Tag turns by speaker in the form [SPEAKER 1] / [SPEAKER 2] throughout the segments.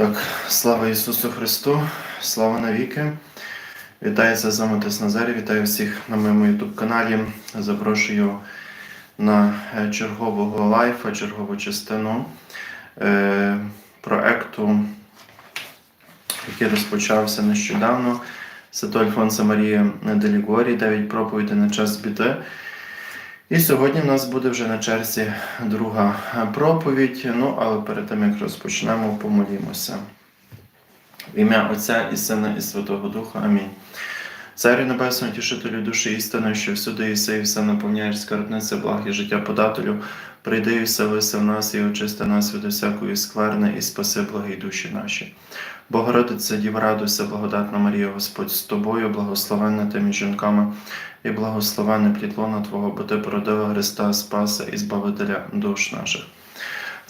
[SPEAKER 1] Так, слава Ісусу Христу, слава навіки. Вітаю це з вами Тес Назарі, вітаю всіх на моєму YouTube каналі. Запрошую на е, чергового лайфа, чергову частину е, проекту, який розпочався нещодавно. Свято Альфонса Марія Делігорі, 9 проповідей на час біди. І сьогодні в нас буде вже на черзі друга проповідь. Ну, але перед тим як розпочнемо, помолімося. В ім'я Отця і Сина, і Святого Духа. Амінь. Царю Небесного, тішителю душі істини, що всюди іси і все наповняєш скарбниця благ і життя подателю, прийди і вселися в нас і очисти нас від усякої скверни, і спаси благі душі наші. Богородиця, Діва, радуйся, благодатна Марія, Господь з тобою, благословенна ти між жінками, і благословенне плітлона Твого, бо ти породила Христа, Спаса і Збавителя душ наших.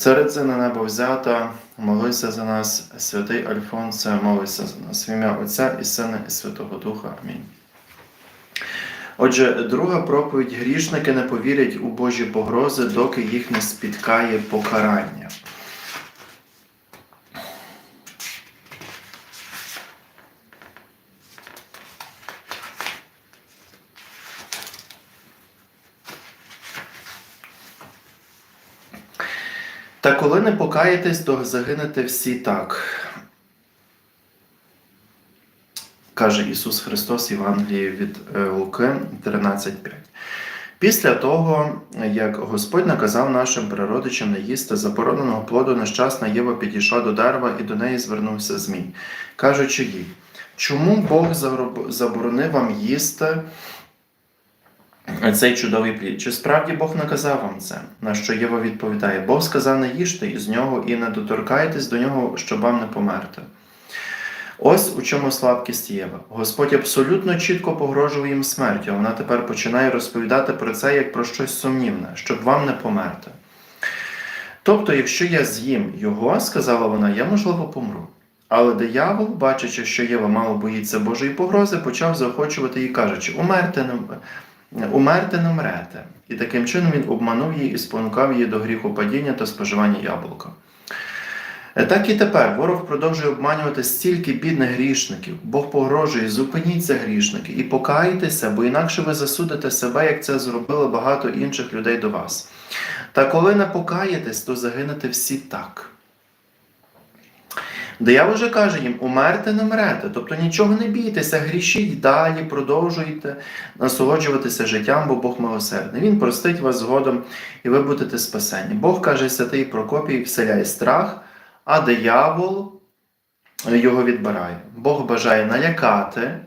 [SPEAKER 1] Цариця на небо взята, молися за нас, святий Альфонсе, молися за нас. В ім'я Отця і Сина, і Святого Духа. Амінь. Отже, друга проповідь грішники не повірять у Божі погрози, доки їх не спіткає покарання. Та коли не покаєтесь, то загинете всі так. Каже Ісус Христос Євангелії від е, Луки 13.5. Після того, як Господь наказав нашим природичам не їсти забороненого плоду, нещасна Єва підійшла до дерева і до неї звернувся Змій, кажучи їй, чому Бог заборонив вам їсти цей чудовий плід. Чи справді Бог наказав вам це? На що Єва відповідає: Бог сказав не їжте із нього і не доторкайтесь до нього, щоб вам не померти. Ось у чому слабкість Єви. Господь абсолютно чітко погрожує їм смертю, а вона тепер починає розповідати про це як про щось сумнівне, щоб вам не померти. Тобто, якщо я з'їм його, сказала вона, я можливо помру. Але диявол, бачачи, що Єва мало боїться Божої погрози, почав заохочувати її, кажучи, умерти не, умерти не мрете. І таким чином він обманув її і спонукав її до гріху падіння та споживання яблука. Е, Так і тепер ворог продовжує обманювати стільки бідних грішників. Бог погрожує, зупиніться грішники і покайтеся, бо інакше ви засудите себе, як це зробили багато інших людей до вас. Та коли не покаєтесь, то загинете всі так. Диявол вже каже їм: умерте не мрете, тобто нічого не бійтеся, грішіть далі, продовжуйте насолоджуватися життям, бо Бог милосердний. Він простить вас згодом, і ви будете спасені. Бог каже святий Прокопій, вселяє страх, а диявол його відбирає. Бог бажає налякати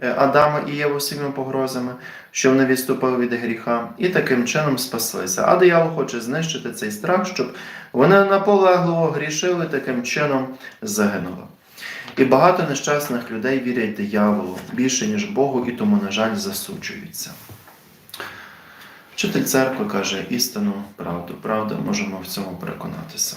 [SPEAKER 1] Адама і Єву своїми погрозами, що вони відступили від гріха, і таким чином спаслися. А диявол хоче знищити цей страх, щоб вони наполегливо грішили, таким чином загинули. І багато нещасних людей вірять дияволу більше, ніж Богу, і тому, на жаль, засуджуються. Вчитель церкви каже істину, правду, правда, можемо в цьому переконатися.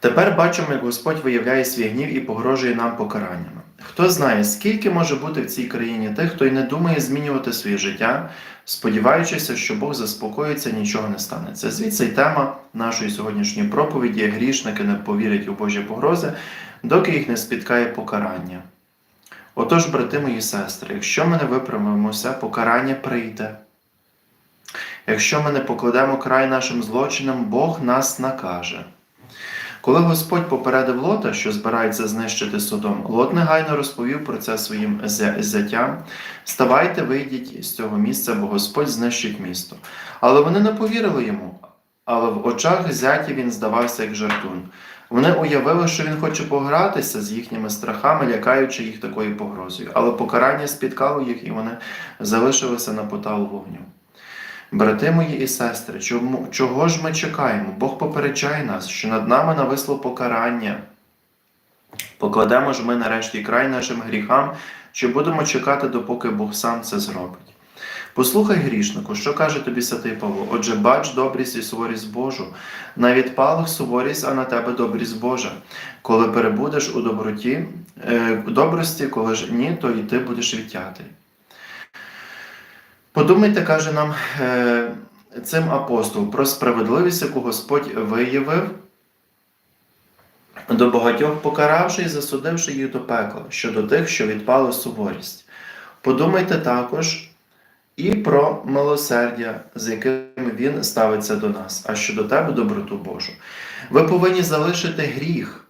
[SPEAKER 1] Тепер бачимо, як Господь виявляє свій гнів і погрожує нам покараннями. Хто знає, скільки може бути в цій країні тих, хто й не думає змінювати своє життя, сподіваючися, що Бог заспокоїться, нічого не станеться. Звідси й тема нашої сьогоднішньої проповіді грішники не повірять у Божі погрози, доки їх не спіткає покарання. Отож, брати мої сестри, якщо ми не виправимося, покарання прийде. Якщо ми не покладемо край нашим злочинам, Бог нас накаже. Коли Господь попередив Лота, що збирається знищити Содом, Лот негайно розповів про це своїм зятям. Ставайте, вийдіть з цього місця, бо Господь знищить місто. Але вони не повірили йому. Але в очах зяті він здавався як жартун. Вони уявили, що він хоче погратися з їхніми страхами, лякаючи їх такою погрозою. Але покарання спіткало їх, і вони залишилися на поталу вогню. Брати мої і сестри, чого ж ми чекаємо? Бог попереджає нас, що над нами нависло покарання. Покладемо ж ми нарешті край нашим гріхам, чи будемо чекати, допоки Бог сам це зробить. Послухай грішнику, що каже тобі святий Павло. Отже, бач добрість і суворість Божу, на відпалих суворість, а на тебе добрість Божа. Коли перебудеш у доброті, е, добрості, коли ж ні, то і ти будеш відтятий. Подумайте, каже нам е, цим апостол, про справедливість, яку Господь виявив, до багатьох покаравши і засудивши їх до пекла, щодо тих, що відпали суворість. Подумайте також і про милосердя, з яким він ставиться до нас, а щодо тебе доброту Божу. Ви повинні залишити гріх,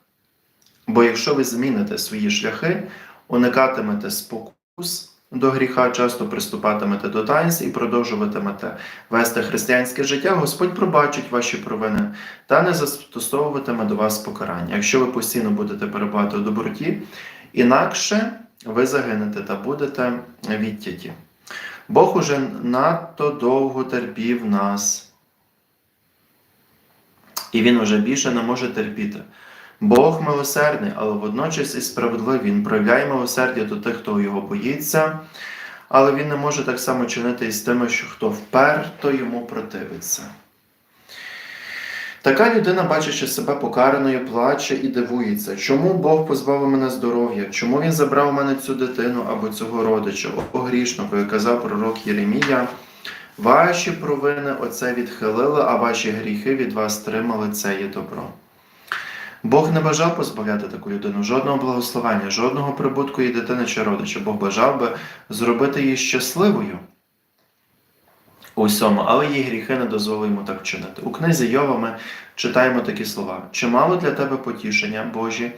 [SPEAKER 1] бо якщо ви зміните свої шляхи, уникатимете спокус до гріха, часто приступатимете до таїнств і продовжуватимете вести християнське життя, Господь пробачить ваші провини та не застосовуватиме до вас покарання. Якщо ви постійно будете перебувати у доброті, інакше ви загинете та будете відтяті. Бог уже надто довго терпів нас, і Він уже більше не може терпіти. Бог милосердний, але водночас і справедливий. Він проявляє милосердя до тих, хто його боїться, але він не може так само чинити і з тими, що хто вперто йому противиться. Така людина, бачачи себе покараною, плаче і дивується, чому Бог позбавив мене здоров'я, чому він забрав у мене цю дитину або цього родича, о грішнику, як казав пророк Єремія. Ваші провини оце відхилили, а ваші гріхи від вас стримали це є добро. Бог не бажав позбавляти таку людину жодного благословення, жодного прибутку її дитини чи родича. Бог бажав би зробити її щасливою у всьому, але її гріхи не дозволили йому так вчинити. У книзі Йова ми читаємо такі слова: чимало для тебе потішення, Божі,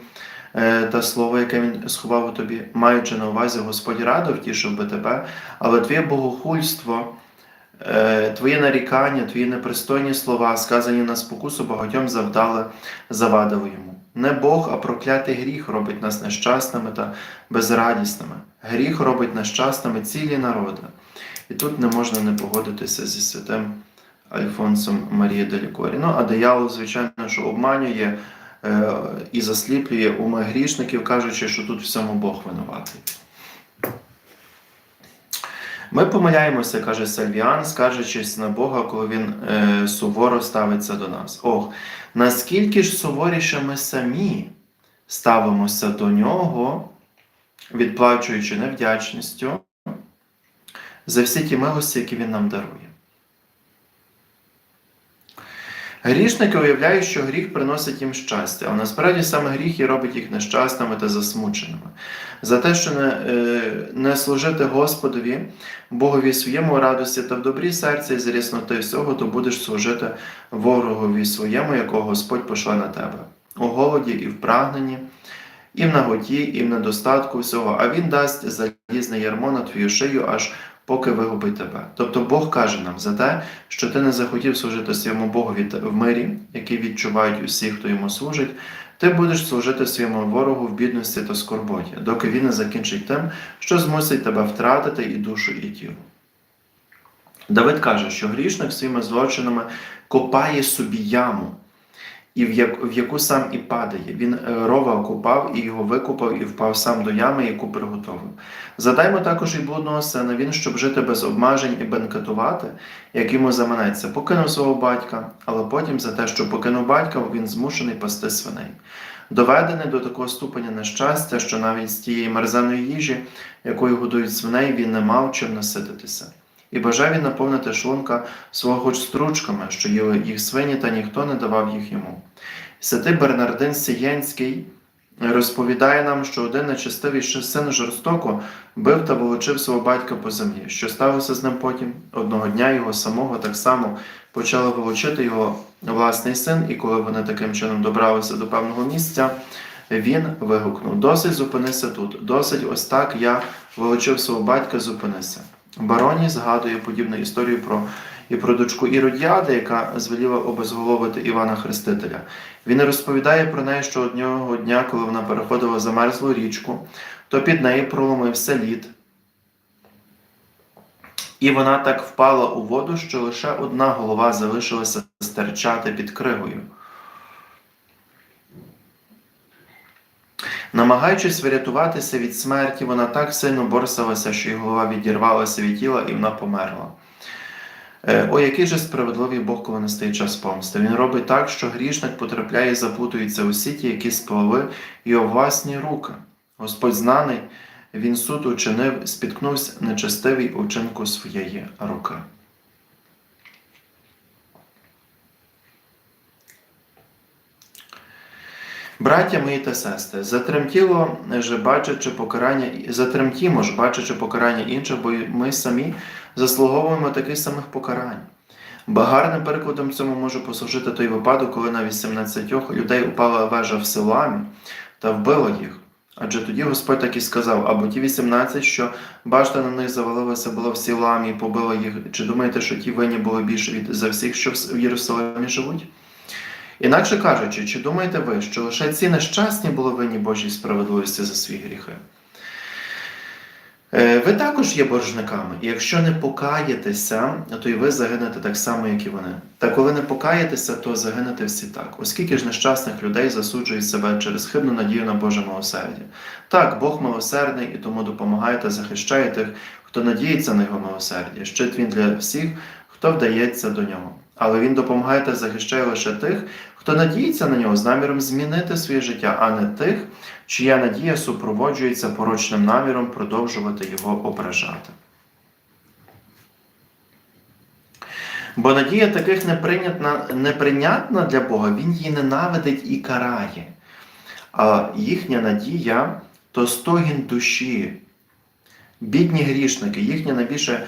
[SPEAKER 1] е, та слово, яке він сховав у тобі, маючи на увазі, Господь радо втішив би тебе, але твоє богохульство. Твоє нарікання, твої непристойні слова, сказані на спокусу, багатьом завдали, завадили йому. Не Бог, а проклятий гріх робить нас нещасними та безрадісними. Гріх робить нещасними цілі народи. І тут не можна не погодитися зі святим Альфонсом Марії Делікорі. Ну, а диявол, звичайно, що обманює е, і засліплює уми грішників, кажучи, що тут всьому Бог винуватий. Ми помиляємося, каже Сальвіан, скаржачись на Бога, коли він е, суворо ставиться до нас. Ох, наскільки ж суворіше ми самі ставимося до нього, відплачуючи невдячністю за всі ті милості, які він нам дарує. Грішники уявляють, що гріх приносить їм щастя, а насправді саме гріх і робить їх нещасними та засмученими. За те, що не, е, не служити Господові, Богові своєму радості та в добрі серця і з рясноти всього, то будеш служити ворогові своєму, якого Господь пошле на тебе, у голоді і в прагненні, і в наготі, і в недостатку всього, а Він дасть залізне ярмо на твою шию, аж поки вигубить тебе. Тобто Бог каже нам за те, що ти не захотів служити своєму Богові в мирі, який відчувають усі, хто йому служить, ти будеш служити своєму ворогу в бідності та скорботі, доки він не закінчить тим, що змусить тебе втратити і душу, і тіло. Давид каже, що грішник своїми злочинами копає собі яму, і в, як, в яку сам і падає. Він е, рова купав, і його викупав, і впав сам до ями, яку приготовив. Задаймо також і блудного сина, він, щоб жити без обмежень і бенкетувати, як йому заманеться, покинув свого батька, але потім за те, що покинув батька, він змушений пасти свиней. Доведений до такого ступеня нещастя, що навіть з тієї мерзеної їжі, якою годують свиней, він не мав чим насититися. І бажав він наповнити шлунка свого стручками, що їли їх свині, та ніхто не давав їх йому. Святий Бернардин Сієнський розповідає нам, що один нечестивий син жорстоко бив та волочив свого батька по землі. Що сталося з ним потім? Одного дня його самого так само почали волочити його власний син, і коли вони таким чином добралися до певного місця, він вигукнув: Досить зупинися тут, досить ось так я волочив свого батька, зупинися. Бароні згадує подібну історію про і про дочку Іродіади, яка звеліла обезголовити Івана Хрестителя. Він розповідає про неї, що одного дня, коли вона переходила замерзлу річку, то під нею проломився лід. І вона так впала у воду, що лише одна голова залишилася стирчати під кригою. Намагаючись врятуватися від смерті, вона так сильно борсалася, що її голова відірвалася від тіла і вона померла. Е, О, який же справедливий Бог, коли настає час помсти. Він робить так, що грішник потрапляє і заплутується у сіті, які сплели його власні руки. Господь знаний, він суд учинив, спіткнувся нечестивий учинку своєї руки. Браття мої та сестри, затремтіло ж бачачи покарання, затремтімо ж, бачачи покарання інших, бо ми самі заслуговуємо таких самих покарань. Бо гарним перекладом цьому може послужити той випадок, коли на 18 людей упала вежа в Силуамі та вбила їх. Адже тоді Господь так і сказав, або ті 18, що башта на них завалилася, була в Силуамі і побила їх. Чи думаєте, що ті винні були більше від за всіх, що в Єрусалимі живуть? Інакше кажучи, чи думаєте ви, що лише ці нещасні були винні Божій справедливості за свої гріхи? Е, Ви також є боржниками, і якщо не покаєтеся, то і ви загинете так само, як і вони. Та коли не покаєтеся, то загинете всі так, оскільки ж нещасних людей засуджують себе через хибну надію на Боже милосердя. Так, Бог милосердний і тому допомагає та захищає тих, хто надіється на його милосердя. Щит він для всіх, хто вдається до нього. Але він допомагає та захищає лише тих, хто надіється на нього з наміром змінити своє життя, а не тих, чия надія супроводжується порочним наміром продовжувати його ображати. Бо надія таких неприйнятна, для Бога, Він її ненавидить і карає. А їхня надія то стогін душі. Бідні грішники, їхнє найбільше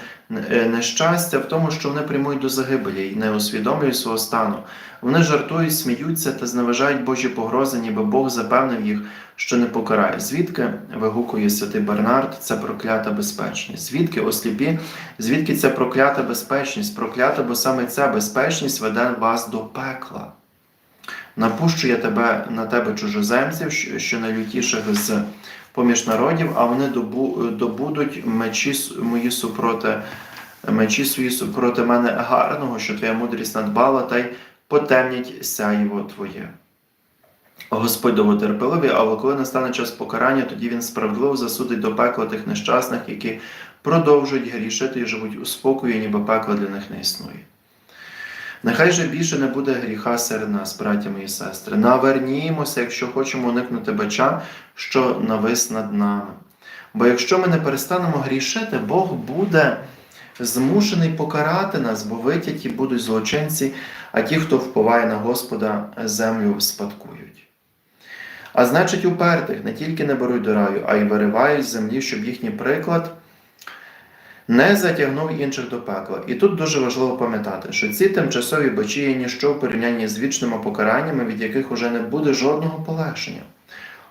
[SPEAKER 1] нещастя в тому, що вони прямують до загибелі і не усвідомлюють свого стану. Вони жартують, сміються та зневажають Божі погрози, ніби Бог запевнив їх, що не покарає. Звідки вигукує святий Бернард, це проклята безпечність. Звідки осліпі, звідки ця проклята безпечність? Проклята, бо саме ця безпечність веде вас до пекла. Напущу я тебе на тебе чужоземців, що найлютіших з поміж народів, а вони добудуть мечі мої супроти, мечі свої супроти мене гарного, що твоя мудрість надбала, та й потемнять сяйво твоє. Господь довготерпеливий, але коли настане час покарання, тоді він справедливо засудить до пекла тих нещасних, які продовжують грішити і живуть у спокої, ніби пекла для них не існує. Нехай же більше не буде гріха серед нас, браття і сестри. Навернімося, якщо хочемо уникнути бача, що навис над нами. Бо якщо ми не перестанемо грішити, Бог буде змушений покарати нас, бо витяті будуть злочинці, а ті, хто впливає на Господа, землю спадкують. А значить, упертих не тільки не беруть до раю, а й виривають з землі, щоб їхній приклад не затягнув інших до пекла. І тут дуже важливо пам'ятати, що ці тимчасові бачі є ніщо в порівнянні з вічними покараннями, від яких уже не буде жодного полегшення.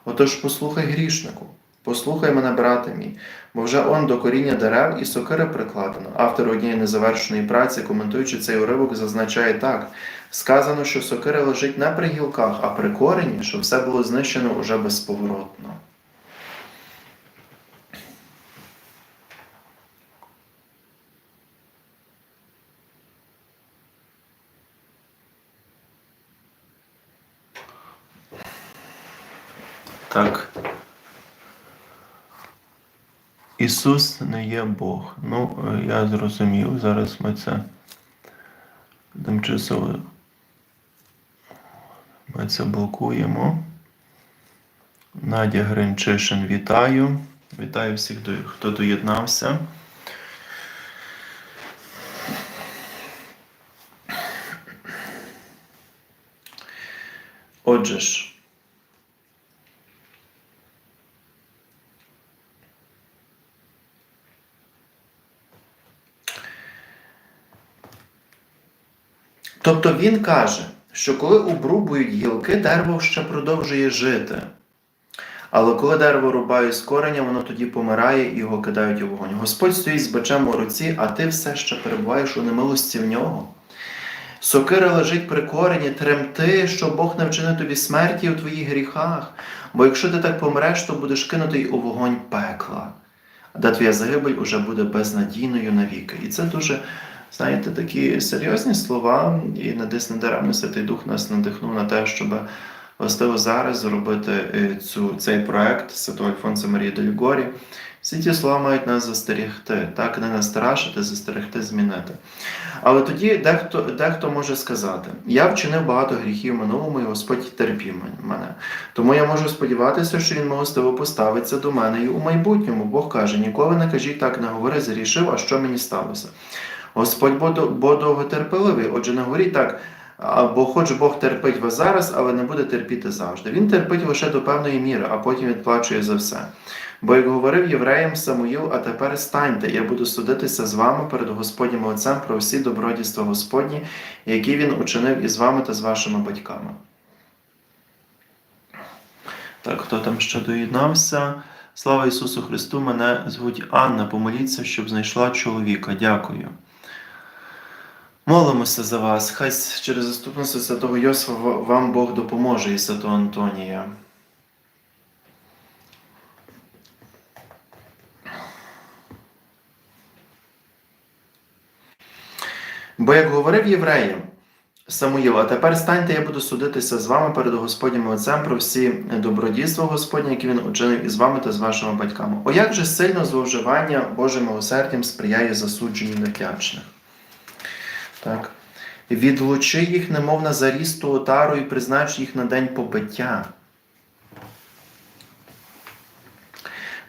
[SPEAKER 1] Отож, послухай грішнику, послухай мене, брате мій, бо вже он до коріння дерев і сокири прикладено. Автор однієї незавершеної праці, коментуючи цей уривок, зазначає так: сказано, що сокира лежить не при гілках, а при корені, що все було знищено уже безповоротно. Так. Ісус не є Бог. Ну, я зрозумів. Зараз ми це тимчасово ми це блокуємо. Надя Гринчишин, вітаю. Вітаю всіх, хто доєднався. Отже ж. Тобто він каже, що коли обрубують гілки, дерево ще продовжує жити. Але коли дерево рубають з кореня, воно тоді помирає і його кидають у вогонь. Господь стоїть з бичем у руці, а ти все ще перебуваєш у немилості в нього. Сокира лежить при корені, тремти, що Бог не вчинив тобі смерті у твоїх гріхах. Бо якщо ти так помреш, то будеш кинутий у вогонь пекла, де твоя загибель уже буде безнадійною навіки. І це дуже, знаєте, такі серйозні слова, і не десь не даремно Святий Дух нас надихнув на те, щоб властиво зараз зробити е, цю, цей проект Святого Альфонса Марії Дельгорі. Всі ті слова мають нас застерігти, так не настрашити, застерегти, змінити. Але тоді дехто, дехто може сказати: я вчинив багато гріхів в минулому, і Господь терпів мене. Тому я можу сподіватися, що він милостиво поставиться до мене і у майбутньому. Бог каже: ніколи не кажіть так, не говори, зарішив, а що мені сталося. Господь бо, довготерпеливий, отже, не говоріть так. Бо хоч Бог терпить вас зараз, але не буде терпіти завжди. Він терпить лише до певної міри, а потім відплачує за все. Бо як говорив євреям Самуїл, а тепер станьте, я буду судитися з вами перед Господнім Отцем про всі добродійства Господні, які він учинив із вами та з вашими батьками. Так, хто там ще доєднався? Слава Ісусу Христу! Мене звуть Анна. Помоліться, щоб знайшла чоловіка. Дякую. Молимося за вас. Хай через заступництво святого Йосифа вам Бог допоможе і святого Антонія. Бо як говорив євреям Самуїл, а тепер станьте, я буду судитися з вами перед Господнім Отцем про всі добродійства Господні, які він учинив із вами та з вашими батьками. О, як же сильно зловживання Божим милосердям сприяє засудженню невдячних. Так. Відлучи їх, немов на зарісту отару, і признач їх на день побиття.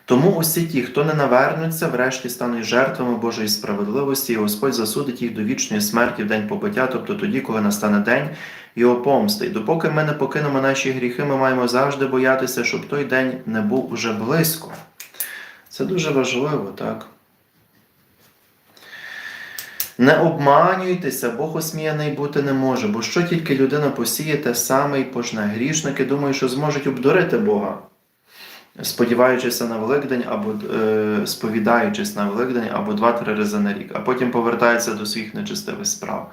[SPEAKER 1] Тому усі ті, хто не навернуться, врешті стануть жертвами Божої справедливості, і Господь засудить їх до вічної смерті в день побиття, тобто тоді, коли настане день його помсти. І допоки ми не покинемо наші гріхи, ми маємо завжди боятися, щоб той день не був уже близько. Це дуже важливо, так? Не обманюйтеся, Бог осміяний бути не може, бо що тільки людина посіє, те саме й пожне. Грішники думають, що зможуть обдурити Бога сподіваючися на Великдень або е, сповідаючись на Великдень або два-три рази на рік, а потім повертаються до своїх нечистивих справ.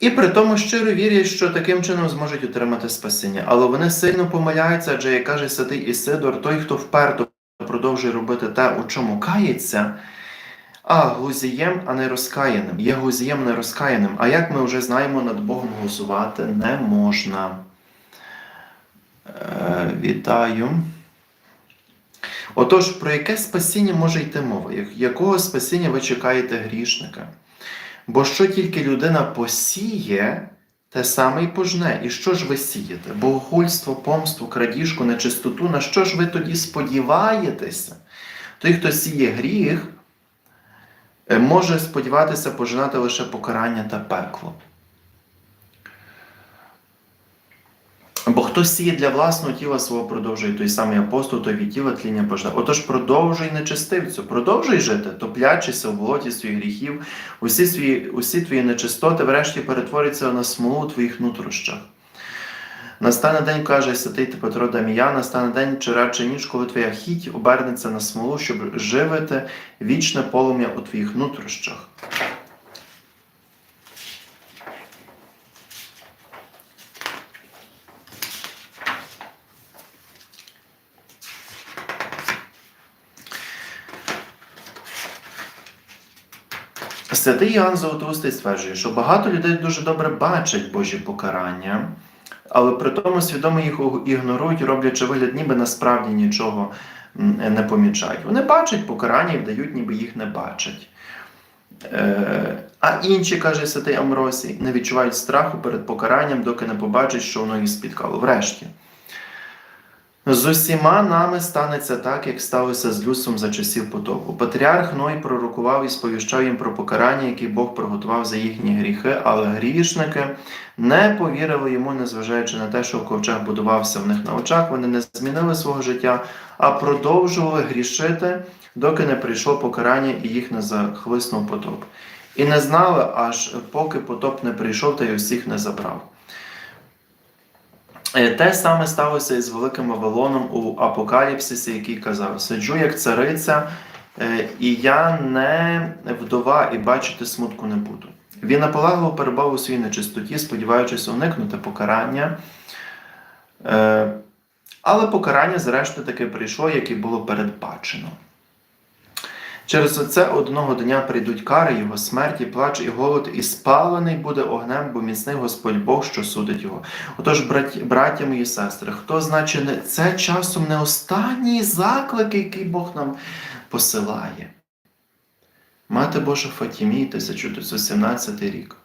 [SPEAKER 1] І при тому щиро вірять, що таким чином зможуть отримати спасіння. Але вони сильно помиляються, адже як каже святий Ісидор, той, хто вперто продовжує робити те, у чому кається, а глузієм, а не розкаяним. Є глузієм не розкаяним. А як ми вже знаємо, над Богом голосувати не можна. Е, вітаю. Отож, про яке спасіння може йти мова? Якого спасіння ви чекаєте грішника? Бо що тільки людина посіє, те саме й пожне. І що ж ви сієте? Богохульство, помсту, крадіжку, нечистоту, на що ж ви тоді сподіваєтеся? Той, хто сіє гріх, е, може сподіватися пожинати лише покарання та пекло. Бо хто сіє для власного тіла свого продовжує той самий апостол, той від тіла тління пожне. Отож, продовжуй нечистивцю, продовжуй жити, топлячися в болоті своїх гріхів, усі свої, усі твої нечистоти, врешті перетворяться на смолу у твоїх нутрощах. Настане день, каже святий Петро Дамія, настане день чи радше ніч, коли твоя хіть обернеться на смолу, щоб живити вічне полум'я у твоїх нутрощах. Святий Іоанн Золотоустий стверджує, що багато людей дуже добре бачать Божі покарання, але при тому свідомо їх ігнорують, роблячи вигляд, ніби насправді нічого не помічають. Вони бачать покарання і вдають, ніби їх не бачать. Е, а інші, каже святий Амросій, не відчувають страху перед покаранням, доки не побачать, що воно їх спіткало. Врешті. З усіма нами станеться так, як сталося з людством за часів потопу. Патріарх Ной пророкував і сповіщав їм про покарання, яке Бог приготував за їхні гріхи, але грішники не повірили йому, незважаючи на те, що ковчег будувався в них на очах. Вони не змінили свого життя, а продовжували грішити, доки не прийшло покарання і їх не захлиснув потоп. І не знали, аж поки потоп не прийшов та й усіх не забрав. Е, Те саме сталося із Великим Вавилоном у Апокаліпсисі, який казав: Сиджу як цариця, е, і я не вдова, і бачити смутку не буду. Він наполегливо перебав у своїй нечистоті, сподіваючись уникнути покарання. Е, Але покарання, зрештою, таки прийшло, як і було передбачено. Через це одного дня прийдуть кари, його смерті, плач і голод, і спалений буде огнем, бо міцний Господь Бог, що судить його. Отож, браті, браття мої сестри, хто значить, це часом не останній заклик, який Бог нам посилає. Мати Божа Фатімі, 1917 рік.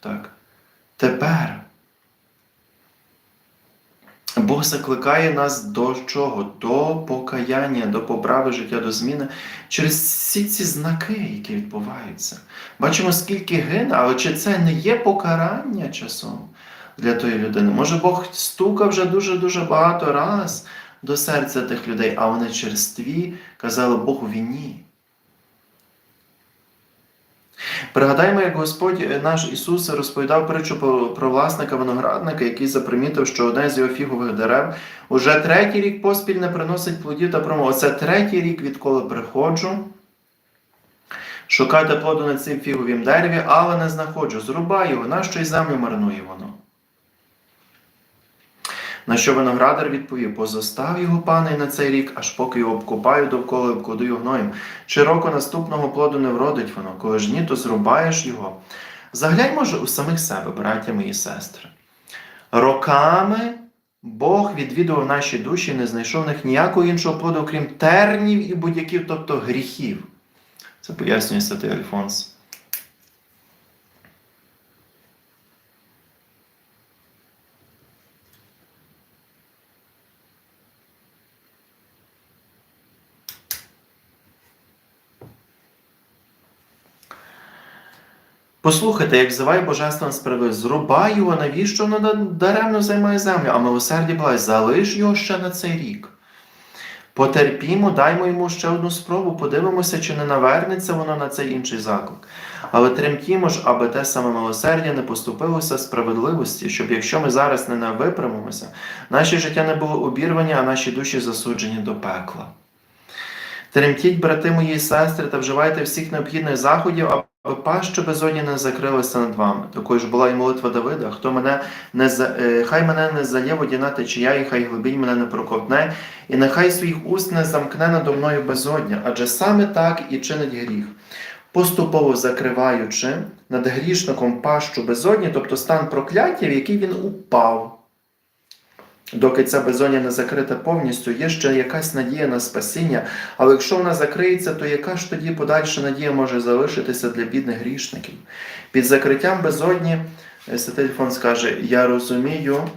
[SPEAKER 1] Так. Тепер Бог закликає нас до чого? До покаяння, до поправи життя, до зміни через всі ці знаки, які відбуваються. Бачимо, скільки гине, але чи це не є покарання часом для тої людини? Може, Бог стукав вже дуже-дуже багато раз до серця тих людей, а вони через тві казали Богу ні. Пригадаємо, як Господь е, наш Ісус розповідав притчу про, власника виноградника, який запримітив, що одне з його фігових дерев уже третій рік поспіль не приносить плодів та промов. Оце третій рік, відколи приходжу. Шукайте плоду на цим фіговім дереві, але не знаходжу. Зрубаю, його, нащо й землю марнує воно. На що виноградар відповів: позостав його пане на цей рік, аж поки його обкопаю довкола і обкладу його гноєм. Чи наступного плоду не вродить воно, коли ж ні, то зрубаєш його. Заглянь, може, у самих себе, браття мої сестри. Роками Бог відвідував наші душі не знайшов в них ніякого іншого плоду, окрім тернів і будь-яких, тобто гріхів. Це пояснює святий Альфонс. Послухайте, як зиває Божественна справедливість, зрубай його, навіщо воно даремно займає землю, а милосерді благає, залиш його ще на цей рік. Потерпімо, даймо йому ще одну спробу, подивимося, чи не навернеться воно на цей інший заклик. Але тремтімо ж, аби те саме милосердя не поступилося справедливості, щоб якщо ми зараз не виправимося, наші життя не було обірвані, а наші душі засуджені до пекла. Тремтіть, брати мої сестри, та вживайте всіх необхідних заходів, паща безодні не закрилася над вами. Такою ж була і молитва Давида, хто мене не за... е, хай мене не залє водяна течія, і хай глибінь мене не проковтне, і нехай своїх уст не замкне надо мною безодня, адже саме так і чинить гріх. Поступово закриваючи над грішником пащу безодні, тобто стан прокляття, в який він упав. Доки ця безодня не закрита повністю, є ще якась надія на спасіння, але якщо вона закриється, то яка ж тоді подальша надія може залишитися для бідних грішників? Під закриттям безодні Святий Ільфон скаже: Я розумію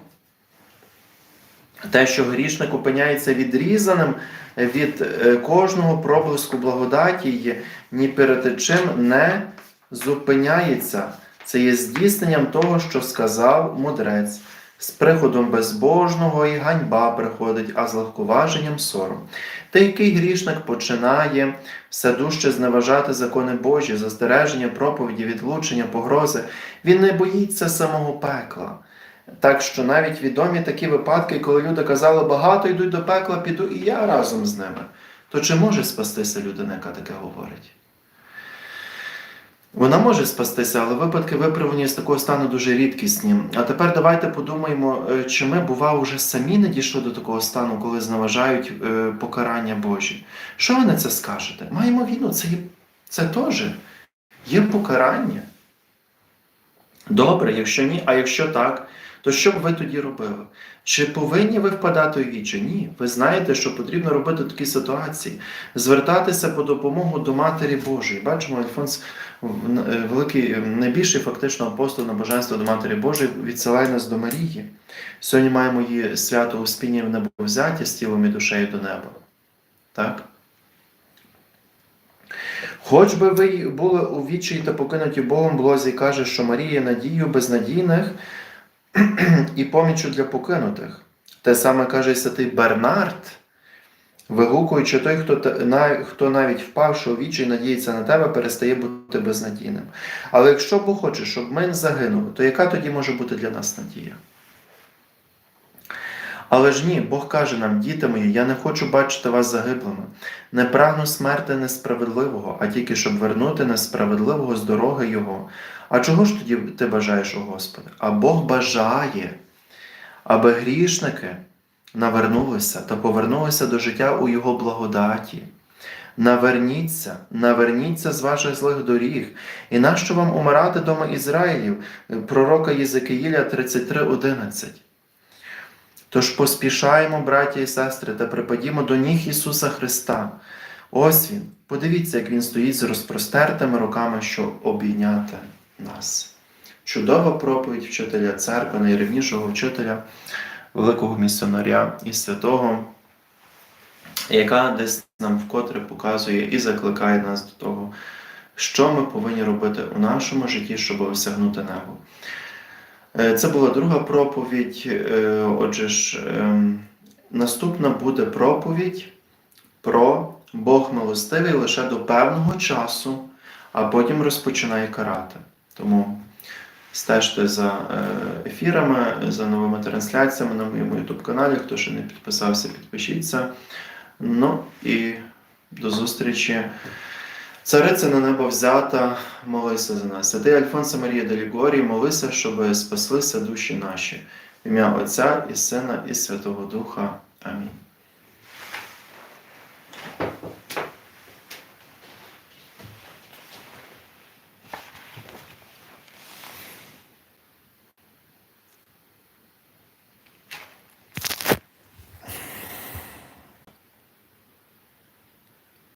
[SPEAKER 1] те, що грішник опиняється відрізаним від е, кожного проблиску благодаті, ні перед чим не зупиняється. Це є здійсненням того, що сказав мудрець. З приходом безбожного і ганьба приходить, а з легковаженням сором. Та який грішник починає все дужче зневажати закони Божі, застереження, проповіді, відлучення, погрози, він не боїться самого пекла. Так що навіть відомі такі випадки, коли люди казали, багато йдуть до пекла, піду і я разом з ними. То чи може спастися людина, яка таке говорить? Вона може спастися, але випадки виправлення з такого стану дуже рідкісні. А тепер давайте подумаємо, е, чи ми, бува, вже самі не дійшли до такого стану, коли зневажають е, покарання Божі. Що ви на це скажете? Маємо війну, це, це теж є покарання. Добре, якщо ні, а якщо так, то що б ви тоді робили? Чи повинні ви впадати у вічі? Ні. Ви знаєте, що потрібно робити в такій ситуації, звертатися по допомогу до Матері Божої. Бачимо, Альфонс е, великий, найбільший фактично апостол на божество до Матері Божої відсилає нас до Марії. Сьогодні маємо її свято Успіння в небовзяття з тілом і душею до неба. Так? Хоч би ви були у відчаї та покинуті Богом, Блозі каже, що Марія є надією безнадійних і помічу для покинутих. Те саме каже святий Бернард, вигукуючи той, хто, навіть впавши у відчай, надіється на тебе, перестає бути безнадійним. Але якщо Бог хоче, щоб ми не загинули, то яка тоді може бути для нас надія? Але ж ні, Бог каже нам, діти мої, я не хочу бачити вас загиблими. Не прагну смерти несправедливого, а тільки щоб вернути несправедливого з дороги Його. А чого ж тоді ти бажаєш, о Господи? А Бог бажає, аби грішники навернулися та повернулися до життя у Його благодаті. Наверніться, наверніться з ваших злих доріг. І нащо вам умирати дома Ізраїлів? Пророка Єзекиїля 33.11. Тож поспішаємо, браті і сестри, та припадімо до ніг Ісуса Христа. Ось Він. Подивіться, як Він стоїть з розпростертими руками, щоб обійняти нас. Чудова проповідь вчителя церкви, найрівнішого вчителя, великого місіонаря і святого, яка десь нам вкотре показує і закликає нас до того, що ми повинні робити у нашому житті, щоб осягнути небо. Е, Це була друга проповідь. Е, Отже ж, ем, наступна буде проповідь про Бог милостивий лише до певного часу, а потім розпочинає карати. Тому стежте за е, ефірами, за новими трансляціями на моєму YouTube каналі. Хто ще не підписався, підпишіться. Ну і до зустрічі. Цариця на небо взята, молися за нас. Святий Альфонсо Марія Делігорій, молися, щоб спаслися душі наші. В ім'я Отця і Сина, і Святого Духа. Амінь.